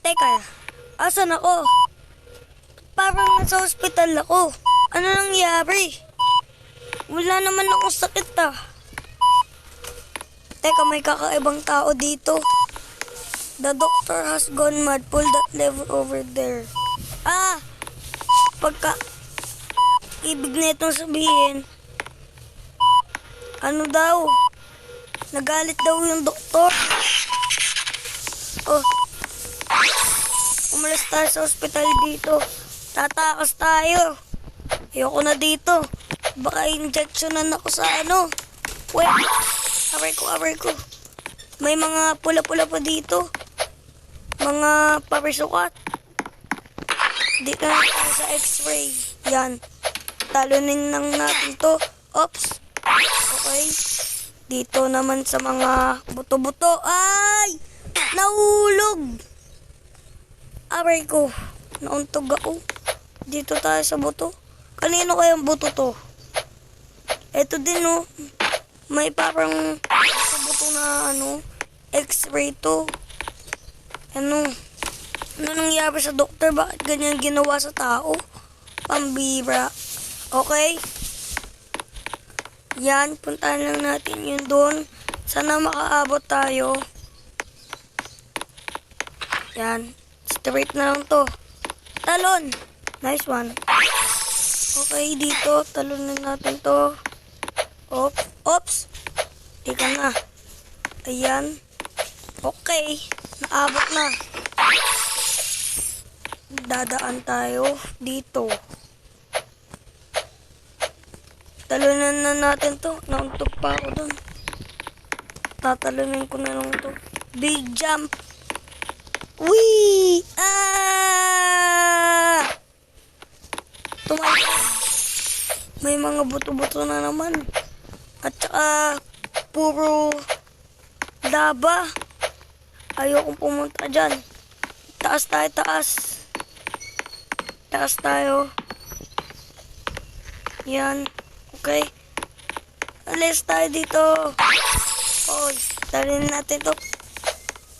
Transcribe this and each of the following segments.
Teka, asan ako? Parang nasa ospital ako. Ano nangyari? Wala naman akong sakit ah. Teka, may kakaibang tao dito. The doctor has gone mad. Pull that lever over there. Ah! Pagka... Ibig na itong sabihin. Ano daw? Nagalit daw yung doktor. Oh. Umalis tayo sa ospital dito. Tatakas tayo. Ayoko na dito. Baka injectionan ako sa ano. Wait. Aray ko, aray ko. May mga pula-pula pa dito. Mga papisukat. Dito na tayo sa x-ray. Yan. Talunin lang natin to. Oops. Okay. Dito naman sa mga buto-buto. Ay! Nahulog! Aray ko. Nauntog ako. Dito tayo sa buto. Kanino kayang buto to? Ito din oh. May parang sa buto na ano, x-ray to. Ano? Ano nangyari sa doktor? Bakit ganyan ginawa sa tao? Pambira. Okay? Yan, puntahan lang natin yun doon. Sana makaabot tayo. Yan. Straight na lang to. Talon! Nice one. Okay, dito. Talonin natin to. Oops. Oops. Teka na. Ayan. Okay. Naabot na. Dadaan tayo dito. Talunan na natin to. Nauntog pa ako dun. Tatalunin ko na lang to. Big jump. Wee! Ah! Tumalon. May mga buto-buto na naman. At saka, puro laba. Ayokong pumunta dyan. Taas tayo, taas. Taas tayo. Yan. Okay. Alis tayo dito. Oy, dalhin natin to.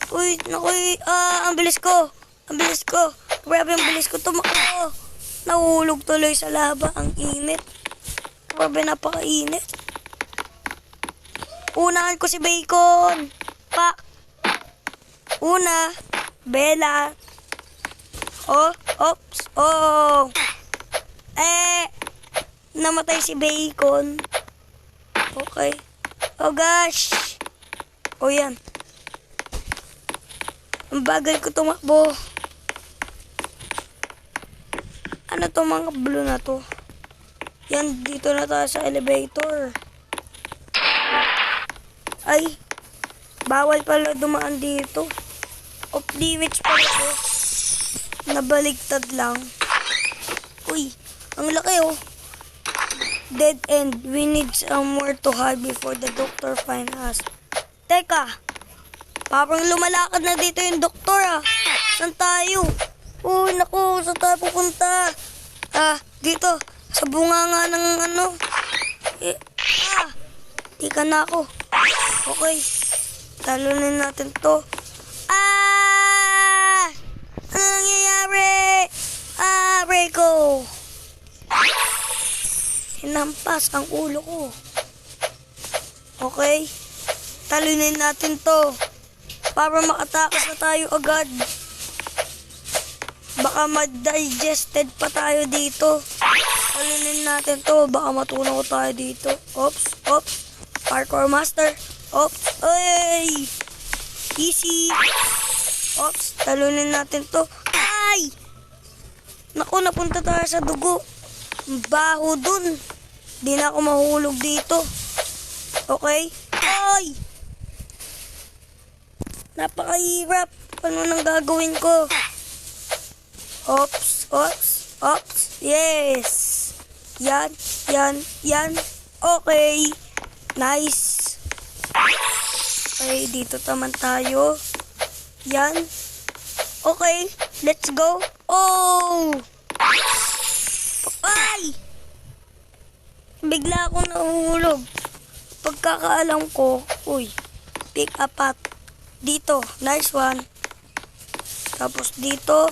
Uy, naku, ah, ang bilis ko. Ang bilis ko. Grabe, ang bilis ko tumakbo. Nahulog tuloy sa laba. Ang init. Grabe, napakainit. Unahan ko si Bacon. Pa. Una. Bella. Oh, ops. Oh. Eh. Namatay si Bacon. Okay. Oh gosh. Oh yan. Ang bagal ko tumakbo. Ano to mga blue na to? Yan, dito na tayo sa elevator. Ay, bawal pala dumaan dito. Off limits pala to. Nabaligtad lang. Uy, ang laki oh. Dead end. We need somewhere to hide before the doctor find us. Teka, parang lumalakad na dito yung doktor ah. Saan tayo? Uy, naku, saan tayo pupunta? Ah, dito. Sa bunga nga ng ano. Eh, ah, di ka na ako. Okay. Talunin natin to. Ah! Ano nangyayari? Ah, Rico! Hinampas ang ulo ko. Okay. Talunin natin to. Para makatakas na tayo agad. Baka ma-digested pa tayo dito. Talunin natin to. Baka matunaw tayo dito. Oops, oops. Parkour master. Oops, ay! Easy. Oops, talunin natin to. Ay! Naku, napunta tayo sa dugo. Baho dun. Di na ako mahulog dito. Okay? Ay! Napakahirap. Ano nang gagawin ko? Ops, ops, ops. Yes. Yan, yan, yan. Okay. Nice. Okay, dito naman tayo. Yan. Okay, let's go. Oh! Ay! Bigla akong nahulog. Pagkakaalam ko, uy, pick up at. Dito. Nice one. Tapos dito.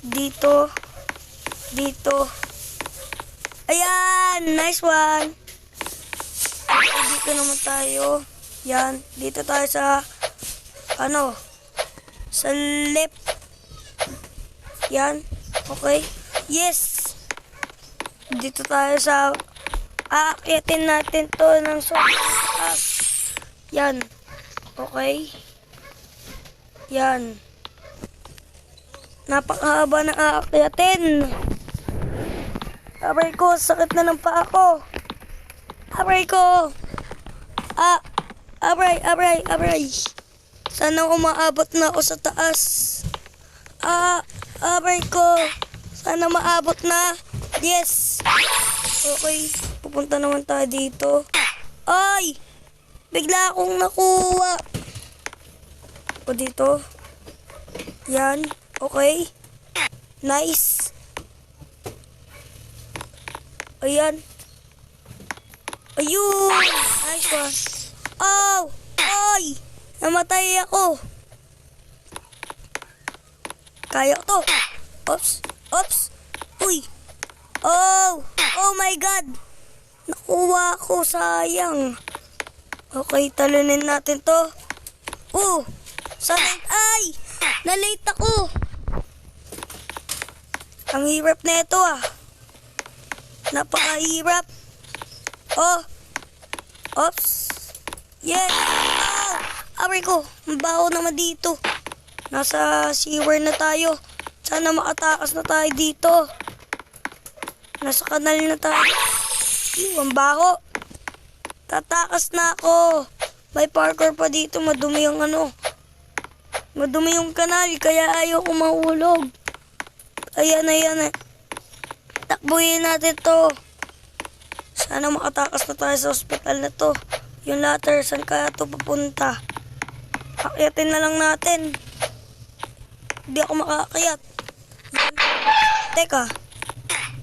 Dito. Dito. Ayan! Nice one. Okay, dito naman tayo. Yan. Dito tayo sa ano? Sa left. Yan. Okay. Yes! Dito tayo sa aakyatin natin to ng sobrang taas. Yan. Okay. Yan. Napakahaba ng aakyatin. Aray ko, sakit na ng paa ko. Aray ko. Ah, aray, aray, aray. Sana umaabot na ako sa taas. Ah, aray ko. Sana maabot na. Yes. Okay, pupunta naman tayo dito. Ay! Bigla akong nakuha. O dito. Yan. Okay. Nice. Ayan. Ayun! Nice one. Oh! Ay! Namatay ako. Kaya ko to. Oops. Oops. Uy. Oh! Oh my God! Nakuha ko. Sayang. Okay, talunin natin to. Oh! Sakit. Ay! Nalate ako. Ang hirap na ito ah. Napakahirap. Oh. Oops. Yes. Ah! Aray ko. Ang baho naman dito. Nasa sewer na tayo. Sana makatakas na tayo dito. Nasa kanal na tayo. Ew, ang baho. Tatakas na ako. May parkour pa dito. Madumi yung ano. Madumi yung kanal. Kaya ayaw ko mahulog. Ayan, ayan. Takbuhin natin to. Sana makatakas na tayo sa ospital na to. Yung latter, saan kaya to papunta? Akyatin na lang natin. Hindi ako makakayat. Teka.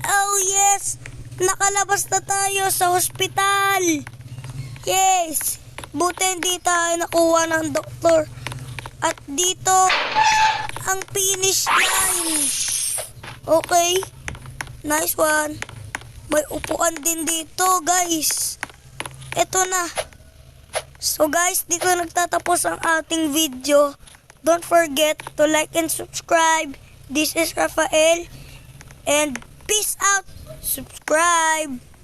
Oh yes! Nakalabas na tayo sa hospital. Yes! Buti hindi tayo nakuha ng doktor. At dito, ang finish line. Okay. Nice one. May upuan din dito, guys. Ito na. So guys, dito nagtatapos ang ating video. Don't forget to like and subscribe. This is Rafael. And peace out. Subscribe.